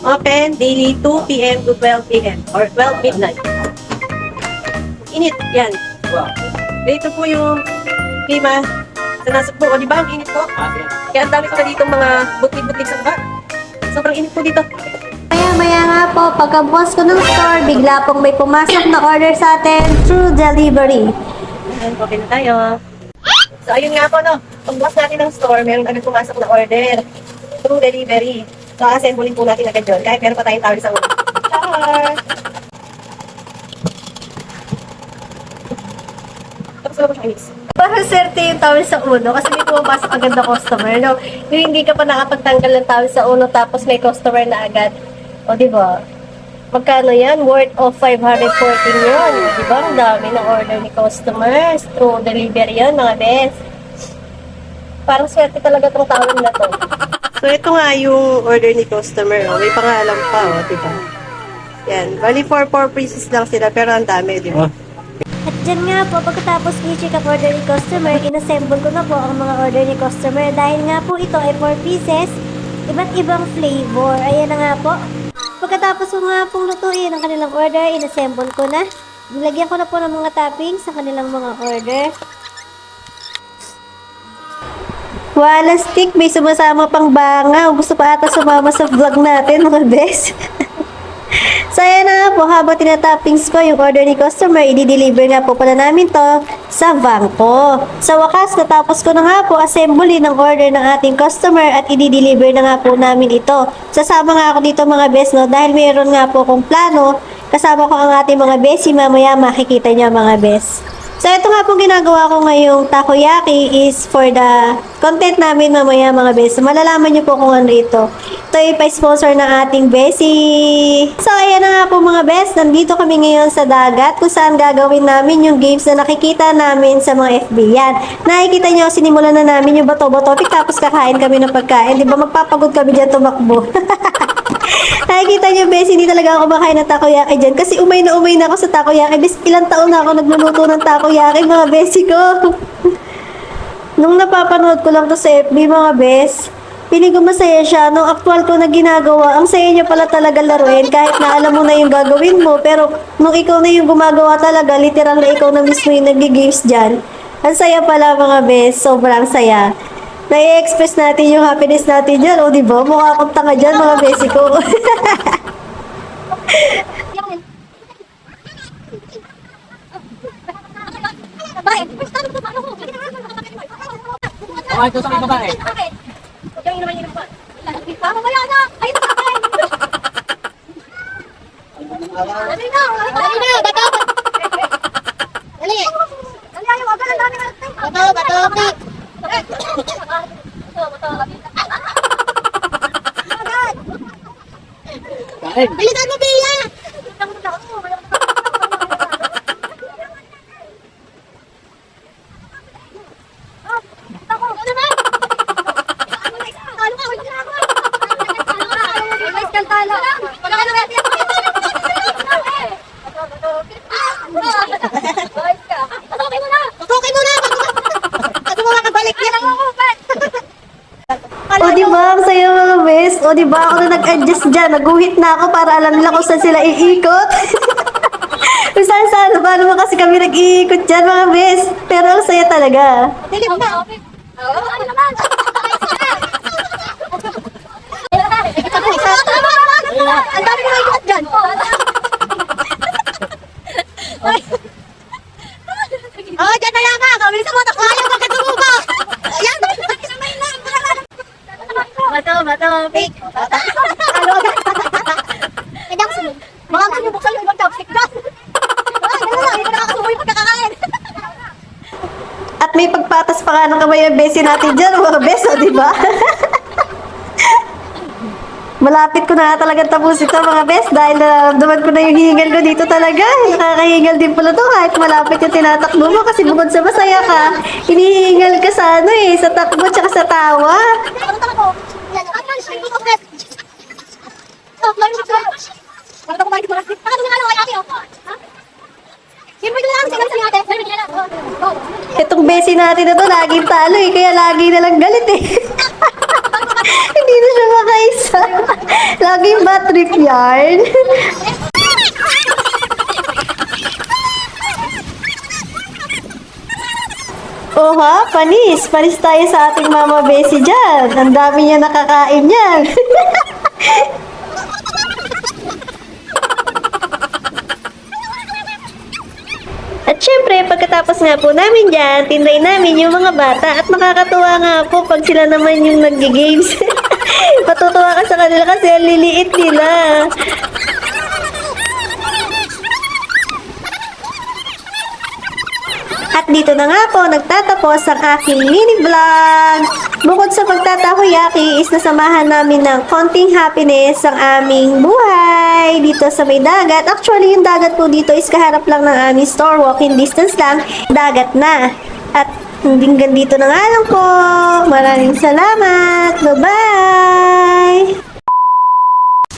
Open daily 2 p.m. to 12 a.m. or 12 midnight. Init, yan. Dito po yung klima sa nasa po. O, di ba? Ang init po. Kaya ang dami na dito mga butik-butik sa baba. Sobrang init po dito. Maya-maya nga po, pagkabukas ko ng store, bigla pong may pumasok na order sa atin through delivery. Ayan, okay na tayo. So, ayun nga po, no. Pagbukas natin ng store, meron agad pumasok na order through delivery. So, assembling po natin agad yun. Kahit meron pa tayong towel sa ulo. Char! Tapos wala po siya inis. Parang swerte yung towel sa ulo kasi may pumapasok agad na customer. No? Yung hindi ka pa nakapagtanggal ng towel sa ulo tapos may customer na agad. O, di ba? Magkano yan? Worth of 514 yun. Di ba? Ang dami na order ni customers. Through delivery yun, mga best. Parang swerte talaga tong towel na to. So, ito nga yung order ni customer. Oh. May pangalan pa, oh, diba? Yan. Bali, 4 4 pieces lang sila, pero ang dami, di ba? At dyan nga po, pagkatapos i-check up order ni customer, inassemble ko na po ang mga order ni customer dahil nga po ito ay 4 pieces, iba't ibang flavor. Ayan na nga po. Pagkatapos ko nga pong lutuin ang kanilang order, inassemble ko na. Nilagyan ko na po ng mga toppings sa kanilang mga order. Wala stick, may sumasama pang bangaw. Gusto pa ata sumama sa vlog natin, mga best. So, ayan na po, habang tinatoppings ko yung order ni customer, i-deliver nga po pala namin to sa van ko. Sa wakas, natapos ko na nga po assembly ng order ng ating customer at i-deliver na nga po namin ito. Sasama nga ako dito mga best, no? Dahil mayroon nga po kong plano, kasama ko ang ating mga besi, mamaya makikita niya mga best. So, ito nga pong ginagawa ko ngayong takoyaki is for the content namin mamaya mga bes. Malalaman niyo po kung ano ito. Ito ay pa-sponsor ng ating besi. So, ayan na nga po mga bes. Nandito kami ngayon sa dagat kung saan gagawin namin yung games na nakikita namin sa mga FB. Yan. Nakikita niyo, sinimulan na namin yung bato-bato. Tapos kakain kami ng pagkain. Di ba magpapagod kami dyan tumakbo? Nakikita niyo, Bes, hindi talaga ako makain ng takoyaki dyan. Kasi umay na umay na ako sa takoyaki. Bes, ilang taon na ako nagluluto ng takoyaki, mga besi ko. Nung napapanood ko lang to sa FB, mga bes, piling ko masaya siya. Nung actual ko na ginagawa, ang saya niya pala talaga laruin. Kahit na alam mo na yung gagawin mo. Pero nung ikaw na yung gumagawa talaga, literal na ikaw na mismo yung nag-games dyan. Ang saya pala mga bes, sobrang saya. Na-express natin yung happiness natin dyan. O, di ba? Mukha akong tanga dyan, mga besi ko. Okay, ito sa babae. Mamaya na! Ayun na! Dali na! Dali na! Bato! Dali! Bilisan mo, Bea! Ako, ano na? Talo ka, wala na ako. May skandalo. Wala ka na. Patuloy mo na. Patuloy mo na. Bago mo makabalik yan. O di ba, ang saya mga? O di ba, ako na nag-adjust dyan. Naguhit na ako para alam nila kung saan sila iikot. kung saan saan, paano mo kasi kami nag-iikot dyan mga bes. Pero ang saya talaga. Dilim na. Oo, ano naman? Ang dami mo ikot dyan. Oh, dyan na lang ka. Kami sa mata ko. Ayaw ka pick. Ano? Kaya ako sunod. Baka gusto niyo buksan yung ibang chopstick dyan. Ah, ganun. Hindi ko nakakasuboy pagkakakain. At may pagpatas pa nga ng kamay ang besi natin dyan, mga bes, o di ba? Malapit ko na talaga tapos ito mga bes dahil nararamdaman ko na yung hingal ko dito talaga. Nakakahingal din pala to kahit malapit yung tinatakbo mo kasi bukod sa masaya ka, hinihingal ka sa ano eh, sa takbo tsaka sa tawa. Ano ako? Yan. Ano lang siya? Ito, Fred. Oh, lalo mo siya. Bakit ako kumain ko lang? Bakit ako nga lang kay ate, oh? Ha? Siyempre ko lang, sige lang sa ate. Siyempre ko lang. Oh, oh. Itong besi natin na to, laging talo eh, kaya lagi na lang galit eh. Hindi na siya makais. Laging bad trip yarn. Oh ha, panis. Panis tayo sa ating mama Bessie dyan. Ang dami niya nakakain yan. Pagkatapos nga po namin dyan, tinry namin yung mga bata at makakatuwa nga po pag sila naman yung nag-games. Patutuwa ka sa kanila kasi ang liliit nila. At dito na nga po nagtatapos ang aking mini vlog. Bukod sa pagtatakoyaki is nasamahan namin ng konting happiness ang aming buhay dito sa may dagat. Actually, yung dagat po dito is kaharap lang ng aming store. Walking distance lang, dagat na. At hanggang dito na nga lang po. Maraming salamat. Bye-bye!